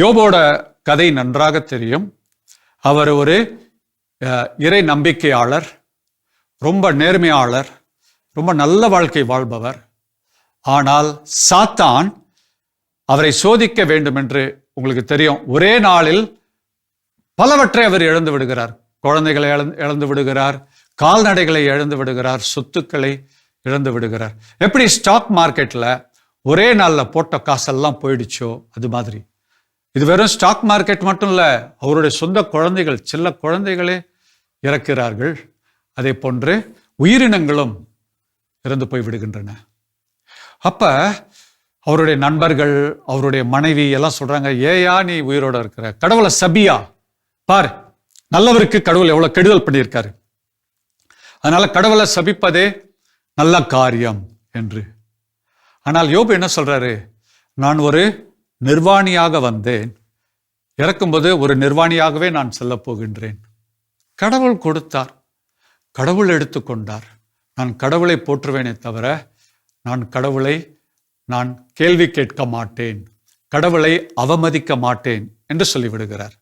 யோபோட கதை நன்றாக தெரியும். அவர் ஒரு இறை நம்பிக்கையாளர் ரொம்ப நேர்மையாளர் ரொம்ப நல்ல வாழ்க்கை வாழ்பவர். ஆனால் சாத்தான் அவரை சோதிக்க வேண்டும் என்று உங்களுக்கு தெரியும். ஒரே நாளில் பலவற்றை அவர் இழந்து விடுகிறார். குழந்தைகளை இழந்து இழந்து விடுகிறார். கால்நடைகளை இழந்து விடுகிறார். சொத்துக்களை இழந்து விடுகிறார். எப்படி ஸ்டாக் மார்க்கெட்டில் ஒரே நாளில் போட்ட காசெல்லாம் போயிடுச்சோ அது மாதிரி. இது வெறும் ஸ்டாக் மார்க்கெட் மட்டும் இல்லை அவருடைய சொந்த குழந்தைகள் செல்ல குழந்தைகளே இறக்கிறார்கள். அதே போன்று உயிரினங்களும் இறந்து போய் விடுகின்றன. அப்போ அவருடைய நண்பர்கள் அவருடைய மனைவி எல்லாம் சொல்கிறாங்க ஏயா நீ உயிரோட இருக்கிற. கடவுளை சபியா? பார் நல்லவருக்கு கடவுள் எவ்வளோ கெடுதல் பண்ணியிருக்காரு. அதனால் கடவுளை சபிப்பதே நல்ல காரியம் என்று. ஆனால் யோபு என்ன சொல்கிறாரு நான் ஒரு நிர்வாணியாக வந்தேன். இறக்கும்போது ஒரு நிர்வாணியாகவே நான் செல்லப் போகின்றேன். கடவுள் கொடுத்தார். கடவுள் எடுத்துக்கொண்டார் நான் கடவுளை போற்றுவேனே தவிர நான் கடவுளை நான் கேள்வி கேட்க மாட்டேன். கடவுளை அவமதிக்க மாட்டேன் என்று சொல்லிவிடுகிறார்.